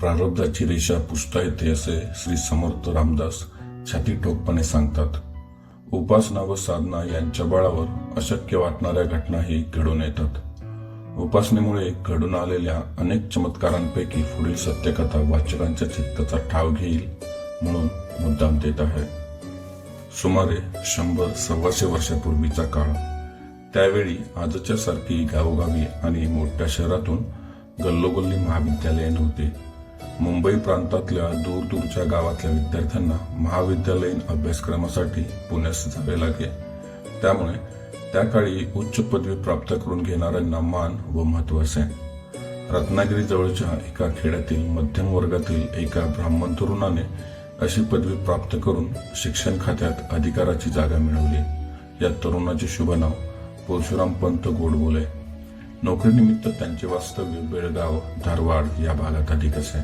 प्रारब्धाची रेषा पुसता येते असे श्री समर्थ रामदास छाती ठोकपणे सांगतात उपासना व साधना यांच्या बळावर अशक्य वाटणाऱ्या घटनाही घडून येतात. उपासनेमुळे घडून आलेल्या अनेक चमत्कारांपैकी पुढील सत्यकथा वाचकांच्या चित्ताचा ठाव घेईल म्हणून मुद्दाम देत आहे. सुमारे शंभर सव्वाशे वर्षापूर्वीचा काळ. त्यावेळी आजच्या सारखी गावोगावी आणि मोठ्या शहरातून गल्लोगल्ली महाविद्यालये नव्हते मुंबई प्रांतातल्या दूरदूरच्या गावातल्या विद्यार्थ्यांना महाविद्यालयीन अभ्यासक्रमासाठी पुण्यास जावे लागे त्यामुळे त्या काळी उच्च पदवी प्राप्त करून घेणाऱ्यांना मान व महत्त्व असे. रत्नागिरीजवळच्या एका खेड्यातील मध्यम वर्गातील एका ब्राह्मण तरुणाने अशी पदवी प्राप्त करून शिक्षण खात्यात अधिकाराची जागा मिळवली. या तरुणाचे शुभ नाव परशुराम पंत गोडबोले नोकरीनिमित्त त्यांचे वास्तव्य बेळगाव धारवाड या भागात अधिक असे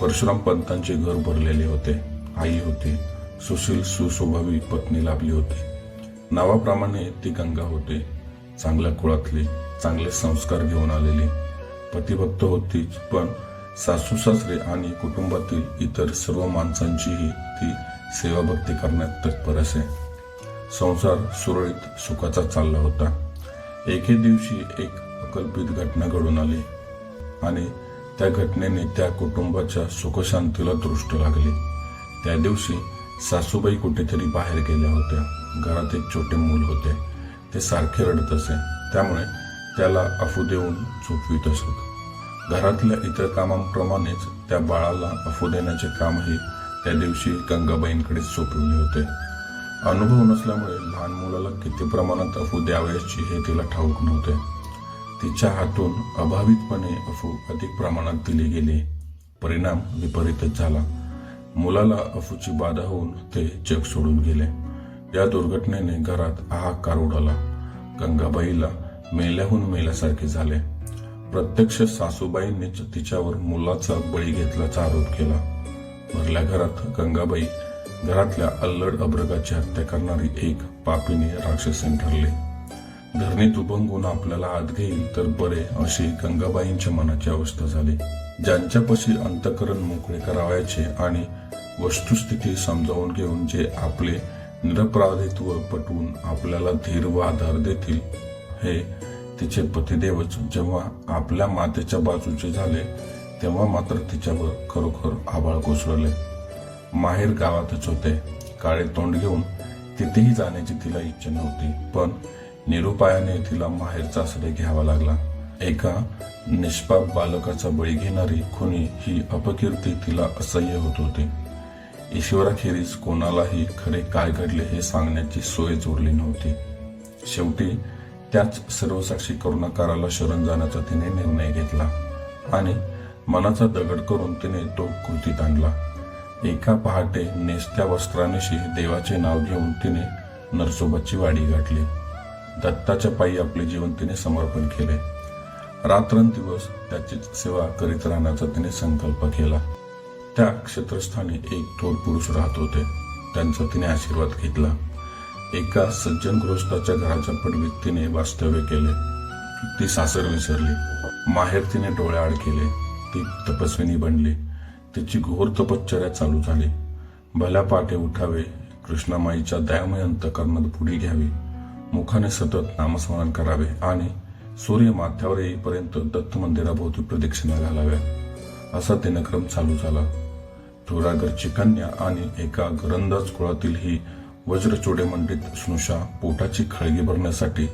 परशुराम पंतांचे घर भरलेले होते आई होती सुशील सुस्वभावी पत्नी लाभली होती. नावाप्रमाणे ती गंगा होते चांगल्या कुळातली चांगले संस्कार घेऊन आलेली. पतिभक्त होतीच पण सासू सासरे आणि कुटुंबातील इतर सर्व माणसांचीही ती सेवाभक्ती करण्यात तत्पर असे. संसार सुरळीत सुखाचा चालला होता. एके दिवशी एक अकल्पित घटना घडून आली आणि त्या घटनेने त्या कुटुंबाच्या सुखशांतीला दृष्ट लागली. त्या दिवशी सासूबाई कुठेतरी बाहेर गेल्या होत्या. घरात एक छोटे मूल होते. ते सारखे रडत असे. त्यामुळे त्याला अफू देऊन झोपवीत असत. घरातल्या इतर कामांप्रमाणेच त्या बाळाला अफू देण्याचे कामही त्या दिवशी गंगाबाईंकडे सोपवले होते. अनुभव नसल्यामुळे लहान मुलाला किती प्रमाणात अफू द्यावयाची हे तिला ठाऊक नव्हते. तिच्या हातून अभावितपणे अफू अधिक प्रमाणात दिली गेली. परिणाम विपरीतच झाला. मुलाला अफूची बाधा होऊन ते जग सोडून गेले. या दुर्घटनेने घरात हाहाकार उडाला. गंगाबाईला मेल्याहून मेल्यासारखे झाले. प्रत्यक्ष सासूबाईंनीच तिच्यावर मुलाचा बळी घेतल्याचा आरोप केला. भरल्या घरात गंगाबाई घरातल्या अल्लड अभ्रगाची हत्या करणारी एक पापिनी राक्षसीन ठरले. धरणीत उभंगून आपल्याला हात घेईल तर बरे अशी गंगाबाईंच्या मनाची अवस्था झाली. ज्यांच्यापाशी अंतकरण मोकळे करावायचे आणि वस्तुस्थिती समजावून घेऊन जे आपले निरपराधित्व पटवून आपल्याला धीर व आधार देतील हे तिचे पतिदेवच जेव्हा आपल्या मातेच्या बाजूचे झाले तेव्हा मात्र तिच्यावर खरोखर आभाळ कोसळले. माहेर गावातच होते. काळे तोंड घेऊन तिथेही जाण्याची तिला इच्छा नव्हती पण निरुपायाने तिला माहेरचा आश्रय घ्यावा लागला. एका निष्पाप बालकाचा बळी घेणारी खुनी ही अपकीर्ती तिला असह्य होत होती. ईश्वराखेरीज कोणालाही खरे काय घडले हे सांगण्याची सोय जोडली नव्हती. शेवटी त्याच सर्वसाक्षी करुणाकाराला शरण जाण्याचा तिने निर्णय घेतला आणि मनाचा दगड करून तिने तो कृतीत आणला. एका पहाटे नेसत्या वस्त्रानिशी देवाचे नाव घेऊन तिने नरसोबाची वाडी गाठली. दत्ताच्या पायी आपले जीवन तिने समर्पण केले. रात्रंदिवस त्याचीच सेवा करीत राहण्याचा तिने संकल्प केला. त्या क्षेत्रस्थानी एक थोर पुरुष राहत होते. त्यांचा तिने आशीर्वाद घेतला. एका सज्जन गृहस्थाच्या घराच्या पडवीत तिने वास्तव्य केले. ती सासर विसरली. माहेर तिने डोळ्याआड केले. ती तपस्विनी बनली. तिची घोर तपश्चर्या चालू झाली. भल्या पाटे उठावे कृष्णामाईच्या दयामय अंतकरणात पुढे घ्यावी मुखाने सतत नामस्मरण करावे आणि सूर्य माथ्यावर येईपर्यंत दत्त मंदिराभोवती प्रदक्षिणा घालाव्या. असा दिनक्रम चालू झाला. थोरागरची कन्या आणि एका गरंदाज कुळातील ही वज्रचोडे मंडित स्नुषा पोटाची खळगी भरण्यासाठी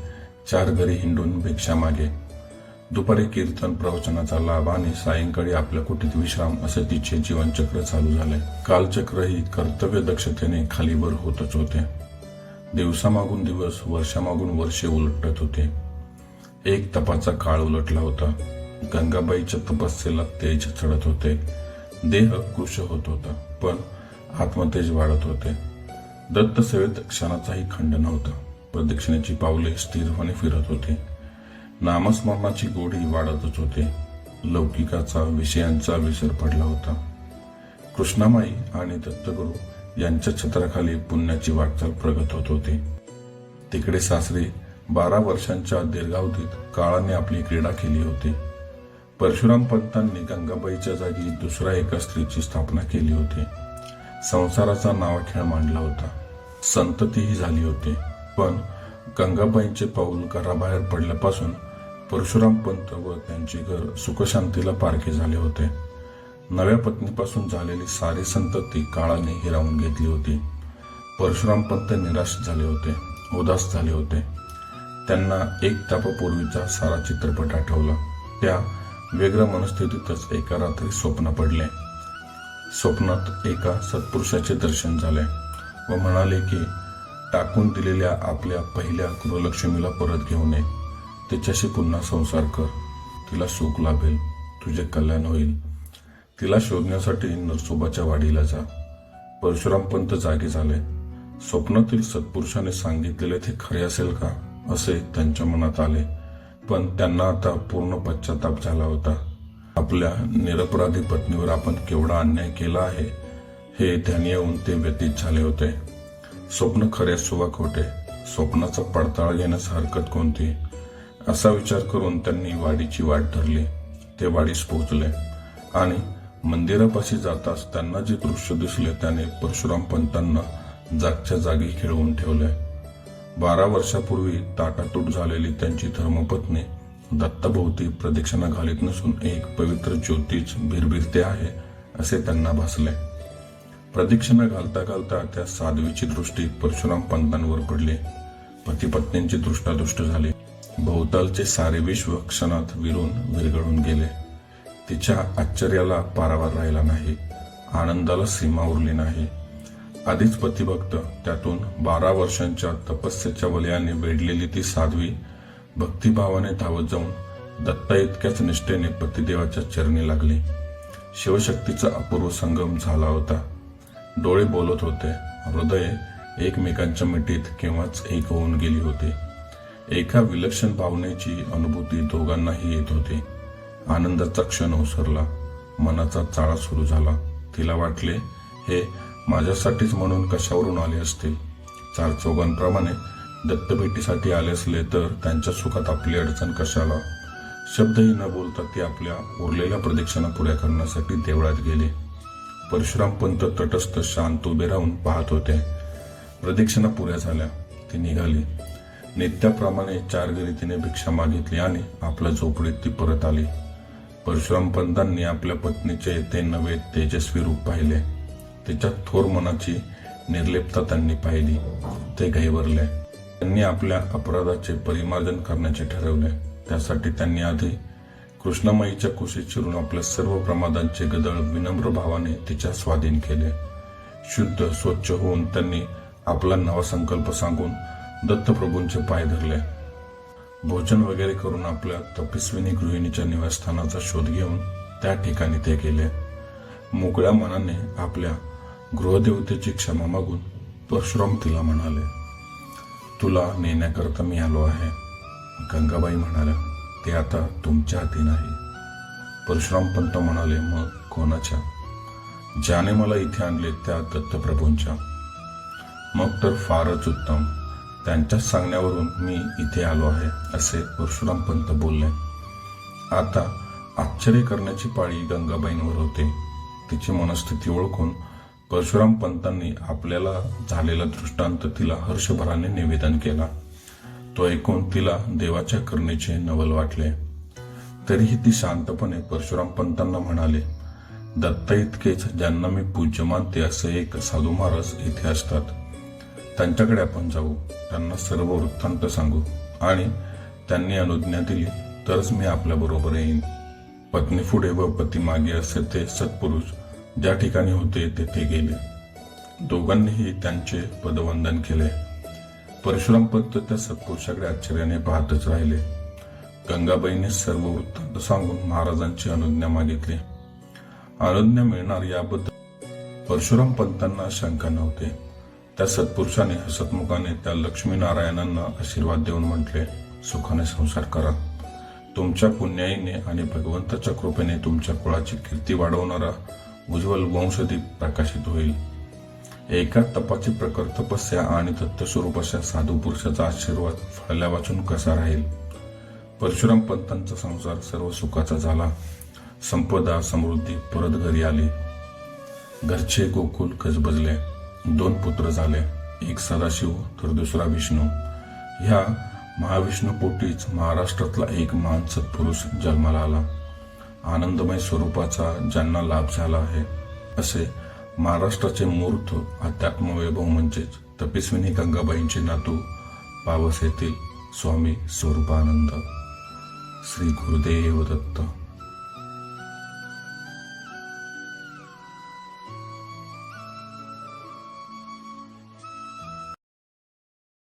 चार घरी हिंडून भिक्षा मागे. दुपारी कीर्तन प्रवचनाचा लाभ आणि सायंकाळी आपल्या कुटीत विश्राम असे तिचे जीवनचक्र चालू झाले. कालचक्रही कर्तव्य दक्षतेने खालीवर होतच होते. दिवसामागून दिवस वर्षामागून वर्षे उलटत होते. एक तपाचा काळ उलटला होता. गंगाबाईच्या तपस्येला तेज चढत होते. देह कृश होत होता पण आत्मतेज वाढत होते. दत्त सेवेत क्षणाचाही खंड नव्हता. प्रदक्षिणेची पावले स्थिरपणे फिरत होती. नामस्मरणाची गोडी वाढतच होते. लौकिकाचा विषयांचा विसर पडला होता. कृष्णामाई आणि दत्तगुरु यांच्या छत्राखाली पुण्याची वाटचाल प्रगत होत होती. तिकडे सासरे बारा वर्षांच्या दीर्घावधीत काळाने आपली क्रीडा केली होती. परशुराम पंतांनी गंगाबाईच्या जागी दुसऱ्या एका स्त्रीची स्थापना केली होती. संसाराचा नावाखेळ मांडला होता. संततीही झाली होती. पण गंगाबाईंचे पाऊल घराबाहेर पडल्यापासून परशुराम पंत व त्यांचे घर सुखशांतीला पारखे झाले होते. नव्या पत्नीपासून झालेली सारी संतती काळाने हिरावून घेतली होती. परशुराम पंत निराश झाले होते उदास झाले होते. त्यांना एक तापापूर्वीचा सारा चित्रपट आठवला. त्या वेगळ्या मनस्थितीतच एका रात्री स्वप्न पडले. स्वप्नात एका सत्पुरुषाचे दर्शन झाले व म्हणाले की टाकून दिलेल्या आपल्या पहिल्या गृहलक्ष्मीला परत घेऊन ये. तिच्याशी पुन्हा संसार कर. तिला सुख लाभेल. तुझे कल्याण होईल. तिला शोधण्यासाठी नरसोबाच्या वाडीला जा. परशुराम पंत जागे झाले. स्वप्नातील सत्पुरुषाने सांगितलेले ते खरे असेल का? असे त्यांच्या मनात आले. पण त्यांना आता पूर्ण पश्चाताप झाला होता. आपल्या निरपराधी पत्नीवर आपण केवढा अन्याय केला आहे हे ध्यान येऊन ते व्यतीत झाले होते. स्वप्न खरे सुवा खोटे स्वप्नाचा पडताळ घेण्यास हरकत कोणती? असा विचार करून त्यांनी वाडीची वाट धरली. ते वाडीस पोहोचले आणि मंदिरापाशी जाताच त्यांना जे दृश्य दिसले त्याने परशुराम पंतांना जागच्या जागी खेळवून ठेवले. बारा वर्षापूर्वी ताटातूट झालेली त्यांची धर्मपत्नी दत्ताभोवती प्रदक्षिणा घालीत नसून एक पवित्र ज्योतीच भिरभिरते आहे असे त्यांना भासले. प्रदक्षिणा घालता घालता त्या साध्वीची दृष्टी परशुराम पंतांवर पडली. पती पत्नींची दृष्टादृष्ट झाली. भोवतालचे सारे विश्व क्षणात विरून विरघळून गेले. तिच्या आश्चर्याला पारावार राहिला नाही आनंदाला सीमा उरली नाही. आधीच पतिभक्त त्यातून बारा वर्षांच्या तपस्येच्या वलयाने वेढलेली ती साध्वी भक्तिभावाने धावत जाऊन दत्ता इतक्याच निष्ठेने पतिदेवाच्या चरणी लागली. शिवशक्तीचा अपूर्व संगम झाला होता. डोळे बोलत होते. हृदय एकमेकांच्या मिठीत केव्हाच एक होऊन गेली होती. एका विलक्षण भावनेची अनुभूती दोघांनाही येत होती. आनंदाचा क्षण ओसरला. मनाचा चाळा सुरू झाला. तिला वाटले हे माझ्यासाठीच म्हणून कशावरून आले असतील? चार चौघांप्रमाणे दत्तभेटीसाठी आले असले तर त्यांच्या सुखात आपली अडचण कशाला? शब्दही न बोलता ती आपल्या उरलेल्या प्रदक्षिणा पुऱ्या करण्यासाठी देवळात गेले. परशुराम पंत तटस्थ शांत उभे राहून पाहत होते. प्रदक्षिणा पुऱ्या झाल्या. ती निघाली. नित्याप्रमाणे चार घरी भिक्षा मागितली आणि आपल्या झोपडीत ती परत आली. परशुराम पंतांनी आपल्या पत्नीचे ते नवे तेजस्वी रूप पाहिले. तिच्या थोर मनाची निर्लिप्तता त्यांनी पाहिली. ते घाईवरले. त्यांनी आपल्या अपराधाचे परिमार्जन करण्याचे ठरवले. त्यासाठी त्यांनी आधी कृष्णमाईच्या कुशीत शिरून आपल्या सर्व प्रमादांचे गदळ विनम्र भावाने तिच्या स्वाधीन केले. शुद्ध स्वच्छ होऊन त्यांनी आपला नवा संकल्प सांगून दत्तप्रभूंचे पाय धरले. भोजन वगैरे करून आपल्या तपस्विनी गृहिणीच्या निवासस्थानाचा शोध घेऊन त्या ठिकाणी ते गेले. मोकळ्या मनाने आपल्या गृहदेवतेची क्षमा मागून परशुराम तिला म्हणाले तुला नेण्याकरता मी आलो आहे. गंगाबाई म्हणाल्या ते आता तुमच्या हाती नाही. परशुराम पंत म्हणाले मग कोणाच्या? ज्याने मला इथे आणले त्या दत्तप्रभूंच्या. मग तर फारच उत्तम. त्यांच्याच सांगण्यावरून मी इथे आलो आहे असे परशुराम पंत बोलले. आता आश्चर्य करण्याची पाळी गंगाबाईंवर होते. तिची मनस्थिती ओळखून परशुराम पंतांनी आपल्याला झालेला दृष्टांत तिला हर्षभराने निवेदन केला. तो ऐकून तिला देवाच्या करणेचे नवल वाटले. तरीही ती शांतपणे परशुराम पंतांना म्हणाले दत्त इतकेच ज्यांना मी पूज्य मानते असे एक साधू महाराज इथे असतात. त्यांच्याकडे आपण जाऊ त्यांना सर्व वृत्तांत सांगू. आणि त्यांनी अनुज्ञा दिली तरच मी आपल्याबरोबर येईन. पत्नी पुढे व पती मागे असे ते सत्पुरुष ज्या ठिकाणी होते तेथे गेले. दोघांनीही त्यांचे पदवंदन केले. परशुराम पंत त्या सत्पुरुषाकडे आश्चर्याने पाहतच राहिले. गंगाबाईने सर्व वृत्तांत सांगून महाराजांची अनुज्ञा मागितली. अनुज्ञा मिळणार याबद्दल परशुराम पंतांना शंका नव्हते. त्या सत्पुरुषाने हसतमुखाने त्या लक्ष्मीनारायणांना आशीर्वाद देऊन म्हटले सुखाने संसार करा. तुमच्या पुण्याईने आणि भगवंताच्या कृपेने तुमच्या कुळाची कीर्ती वाढवणारा उज्ज्वल वंशदीप प्रकाशित होईल. एका तपाची प्रकर तपस्या आणि दत्तस्वरूप अशा साधू पुरुषाचा आशीर्वाद फळल्या वाचून कसा राहील? परशुराम पंतांचा संसार सर्व सुखाचा झाला. संपदा समृद्धी परत घरी आली. घरचे गोकुल गजबजले. दोन पुत्र झाले. एक सदाशिव तर दुसरा विष्णू. ह्या महाविष्णू पोटीच महाराष्ट्रातला एक महान सत्पुरुष जन्माला आला. आनंदमय स्वरूपाचा ज्यांना लाभ झाला आहे असे महाराष्ट्राचे मूर्त अध्यात्म वैभव म्हणजेच तपस्विनी गंगाबाईंचे नातू पावस येथील स्वामी स्वरूपानंद. श्री गुरुदेव दत्त.